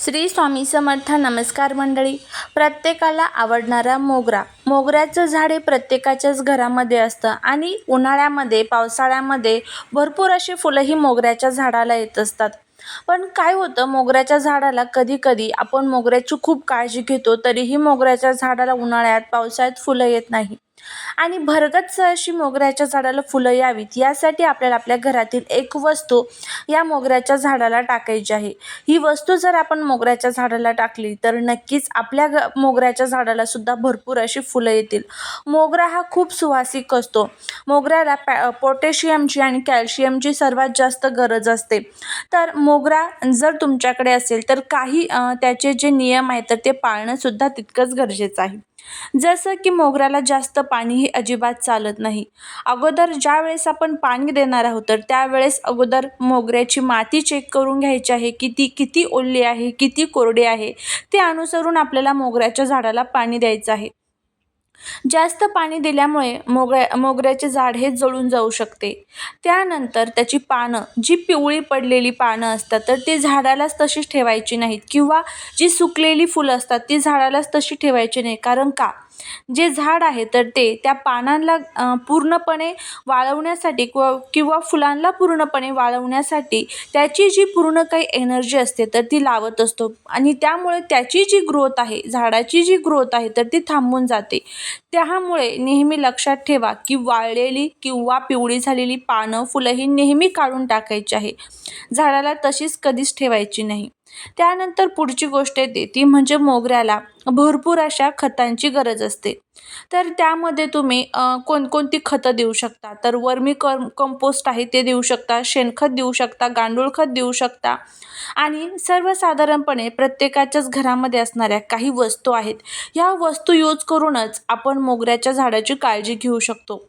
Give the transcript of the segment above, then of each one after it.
श्री स्वामी समर्थ नमस्कार मंडळी. प्रत्येकाला आवडणारा मोगरा. मोगऱ्याचं झाड हे प्रत्येकाच्याच घरामध्ये असतं आणि उन्हाळ्यामध्ये पावसाळ्यामध्ये भरपूर अशी फुलं ही मोगऱ्याच्या झाडाला येत असतात. पण काय होतं मोगऱ्याच्या झाडाला कधी कधी आपण मोगऱ्याची खूप काळजी घेतो तरीही मोगऱ्याच्या झाडाला उन्हाळ्यात पावसाळ्यात फुलं येत नाही. आणि भरगच्च अशी मोगऱ्याच्या झाडाला फुलं यावीत. यासाठी आपल्याला आपल्या घरातील एक वस्तू या मोगऱ्याच्या झाडाला टाकायची आहे. ही वस्तू जर आपण मोगऱ्याच्या झाडाला टाकली तर नक्कीच आपल्या घ मोगऱ्याच्या झाडाला सुद्धा भरपूर अशी फुलं येतील. मोगरा हा खूप सुवासिक असतो. मोगऱ्याला पॅ पोटॅशियमची आणि कॅल्शियमची सर्वात जास्त गरज असते. तर मोगरा जर तुमच्याकडे असेल तर काही त्याचे जे नियम आहेत तर ते पाळणंसुद्धा तितकंच गरजेचं आहे. जसं की मोगऱ्याला जास्त पाणी हे अजिबात चालत नाही. अगोदर ज्या वेळेस आपण पाणी देणार आहोत तर त्यावेळेस अगोदर मोगऱ्याची माती चेक करून घ्यायची आहे की ती किती ओली आहे किती कोरडी आहे. ते अनुसरून आपल्याला मोगऱ्याच्या झाडाला पाणी द्यायचं आहे. जास्त पाणी दिल्यामुळे मोगऱ्या मोगऱ्याचे झाड हे जळून जाऊ शकते. त्यानंतर त्याची पानं जी पिवळी पडलेली पानं असतात तर ती झाडालाच तशीच ठेवायची नाहीत किंवा जी सुकलेली फुलं असतात ती झाडालाच तशी ठेवायची नाही. कारण का? जे झाड आहे तर ते त्या पानांना पूर्णपणे वाळवण्यासाठी किंवा किंवा फुलांना पूर्णपणे वाळवण्यासाठी त्याची जी पूर्ण काही एनर्जी असते तर ती लावत असतो. आणि त्यामुळे त्याची जी ग्रोथ आहे झाडाची जी ग्रोथ आहे तर ती थांबून जाते. त्यामुळे नेहमी लक्षात ठेवा की वाळलेली किंवा पिवळी झालेली पानं फुलं ही नेहमी काढून टाकायची आहे. झाडाला तशीच कधीच ठेवायची नाही. त्यानंतर पुढची गोष्ट येते ती म्हणजे मोगऱ्याला भरपूर अशा खतांची गरज असते. तर त्यामध्ये तुम्ही कोणकोणती खतं देऊ शकता? तर वर्मी कम कंपोस्ट आहे ते देऊ शकता शेणखत देऊ शकता गांडूळ खत देऊ शकता. आणि सर्वसाधारणपणे प्रत्येकाच्याच घरामध्ये असणाऱ्या काही वस्तू आहेत ह्या वस्तू यूज करूनच आपण मोगऱ्याच्या झाडाची काळजी घेऊ शकतो.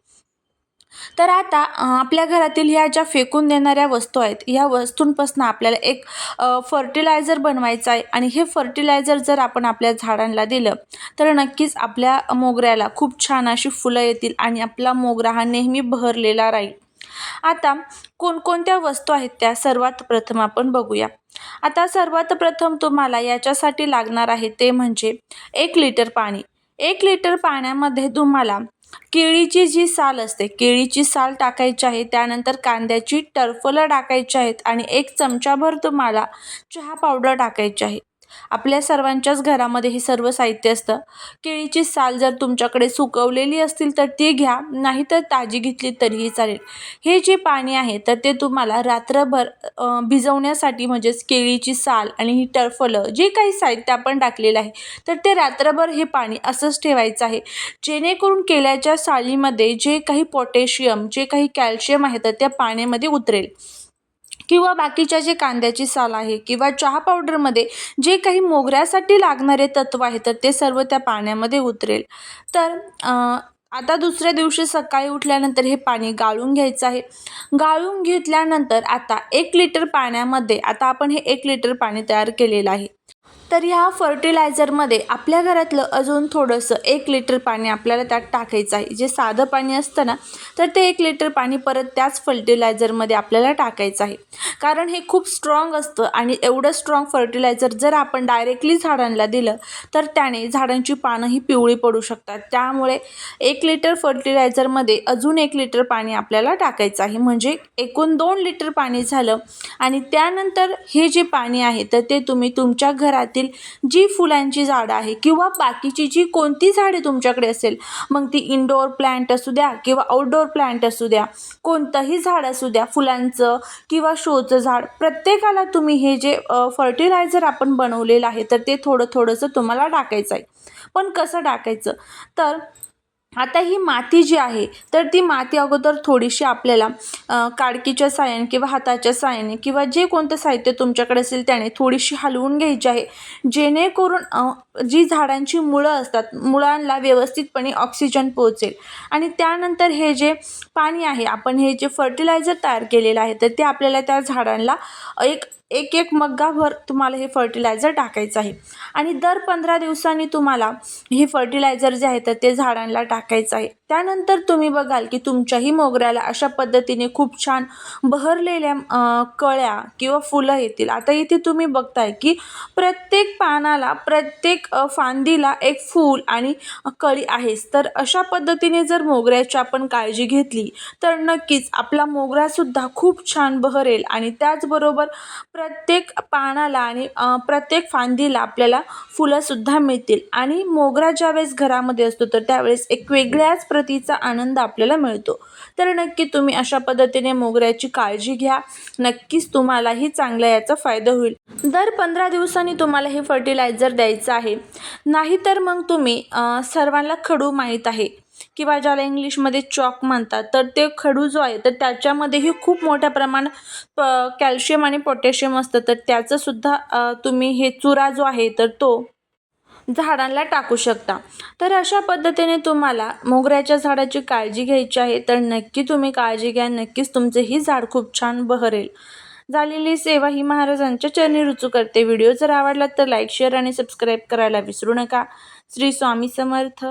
तर आता आपल्या घरातील ह्या ज्या फेकून देणाऱ्या वस्तू आहेत ह्या वस्तूंपासून आपल्याला एक फर्टिलायझर बनवायचं आहे. आणि हे फर्टिलायझर जर आपण आपल्या झाडांना दिलं तर नक्कीच आपल्या मोगऱ्याला खूप छान अशी फुलं येतील आणि आपला मोगरा हा नेहमी बहरलेला राहील. आता कोणकोणत्या वस्तू आहेत त्या सर्वात प्रथम आपण बघूया. आता सर्वात प्रथम तुम्हाला याच्यासाठी लागणार आहे ते म्हणजे एक लिटर पाणी. एक लिटर पाण्यामध्ये तुम्हाला केळीची जी साल असते केळीची साल टाकायची आहे त्यानंतर कांद्याची टरफलं टाकायची आहेत आणि एक चमचाभर तुम्हाला चहा पावडर टाकायची आहे. आपल्या सर्वांच्याच घरामध्ये हे सर्व साहित्य असतं. केळीची साल जर तुमच्याकडे सुकवलेली असतील तर ती घ्या नाहीतर ताजी घेतली तरीही चालेल. हे जे पाणी आहे तर ते तुम्हाला रात्रभर भिजवण्यासाठी म्हणजेच केळीची साल आणि ही टरफलं जे काही साहित्य आपण टाकलेलं आहे तर ते रात्रभर हे पाणी असंच ठेवायचं आहे. जेणेकरून केल्याच्या सालीमध्ये जे काही पोटॅशियम जे काही कॅल्शियम आहे तर त्या पाण्यामध्ये उतरेल. किंवा बाकीच्या जे कांद्याची साल आहे किंवा चहा पावडरमध्ये जे काही मोगऱ्यासाठी लागणारे तत्व आहे तर ते सर्व त्या पाण्यामध्ये उतरेल. तर आता दुसऱ्या दिवशी सकाळी उठल्यानंतर हे पाणी गाळून घ्यायचं आहे. गाळून घेतल्यानंतर आता एक लिटर पाण्यामध्ये आता आपण हे एक लिटर पाणी तयार केलेलं आहे. तर ह्या फर्टिलायझरमध्ये आपल्या घरातलं अजून थोडंसं एक लिटर पाणी आपल्याला त्यात टाकायचं आहे. जे साधं पाणी असतं ना तर ते एक लिटर पाणी परत त्याच फर्टिलायझरमध्ये आपल्याला टाकायचं आहे. कारण हे खूप स्ट्रॉंग असतं आणि एवढं स्ट्रॉंग फर्टिलायझर जर आपण डायरेक्टली झाडांना दिलं तर त्याने झाडांची पानंही पिवळी पडू शकतात. त्यामुळे एक लिटर फर्टिलायझरमध्ये अजून एक लिटर पाणी आपल्याला टाकायचं आहे. म्हणजे एकूण दोन लिटर पाणी झालं आणि त्यानंतर हे जे पाणी आहे तर ते तुम्ही तुमच्या घरातील जी फुलांची झाडं आहे किंवा बाकीची जी कोणती झाडे तुमच्याकडे असेल मग ती इनडोअर प्लांट असू द्या किंवा आउटडोअर प्लॅन्ट असू द्या कोणतंही झाड असू द्या फुलांचं किंवा शोचं झाड प्रत्येकाला तुम्ही हे जे फर्टिलायझर आपण बनवलेलं आहे तर ते थोडं थोडंसं तुम्हाला टाकायचं आहे पण कसं टाकायचं? तर आता ही माती जी आहे तर ती माती अगोदर थोडीशी आपल्याला काडकीच्या साह्याने किंवा हाताच्या साहाय्याने किंवा जे कोणतं साहित्य तुमच्याकडे असेल त्याने थोडीशी हलवून घ्यायची आहे. जेणेकरून जी झाडांची मुळं असतात मुळांना व्यवस्थितपणे ऑक्सिजन पोहोचेल. आणि त्यानंतर हे जे पाणी आहे आपण हे जे फर्टिलायझर तयार केलेलं आहे तर ते आपल्याला त्या झाडांना एक एक एक मग्गाभर तुम्हाला हे फर्टिलायझर टाकायचं आहे. आणि दर पंधरा दिवसांनी तुम्हाला हे फर्टिलायझर जे आहे तर ते झाडांना टाकायचं आहे. त्यानंतर तुम्ही बघाल की तुमच्याही मोगऱ्याला अशा पद्धतीने खूप छान बहरलेल्या कळ्या किंवा फुलं येतील. आता इथे तुम्ही बघताय की प्रत्येक पानाला प्रत्येक फांदीला एक फूल आणि कळी आहेच. तर अशा पद्धतीने जर मोगऱ्याची आपण काळजी घेतली तर नक्कीच आपला मोगरासुद्धा खूप छान बहरेल आणि त्याचबरोबर प्रत्येक पानाला आणि प्रत्येक फांदीला आपल्याला फुलंसुद्धा मिळतील. आणि मोगरा ज्यावेळेस घरामध्ये असतो तर त्यावेळेस एक वेगळ्याच प्रतीचा आनंद आपल्याला मिळतो. तर नक्की तुम्ही अशा पद्धतीने मोगऱ्याची काळजी घ्या. नक्कीच तुम्हालाही चांगला याचा फायदा होईल. दर पंधरा दिवसांनी तुम्हाला हे फर्टिलायझर द्यायचं आहे. नाहीतर मग तुम्ही सर्वांना खडू माहीत आहे किंवा ज्याला इंग्लिशमध्ये चॉक म्हणतात तर ते खडू जो आहे तर त्याच्यामध्येही खूप मोठ्या प्रमाणात प कॅल्शियम आणि पोटॅशियम असतं. तर त्याचंसुद्धा तुम्ही हे चुरा जो आहे तर तो झाडांना टाकू शकता. तर अशा पद्धतीने तुम्हाला मोगऱ्याच्या झाडाची काळजी घ्यायची आहे तर नक्की तुम्ही काळजी घ्या नक्कीच तुमचे ही झाड खूप छान बहरेल. झालेली सेवा ही महाराजांच्या चरणी रुचू करते. व्हिडिओ जर आवडला तर लाईक शेअर आणि सबस्क्राईब करायला विसरू नका. श्री स्वामी समर्थ.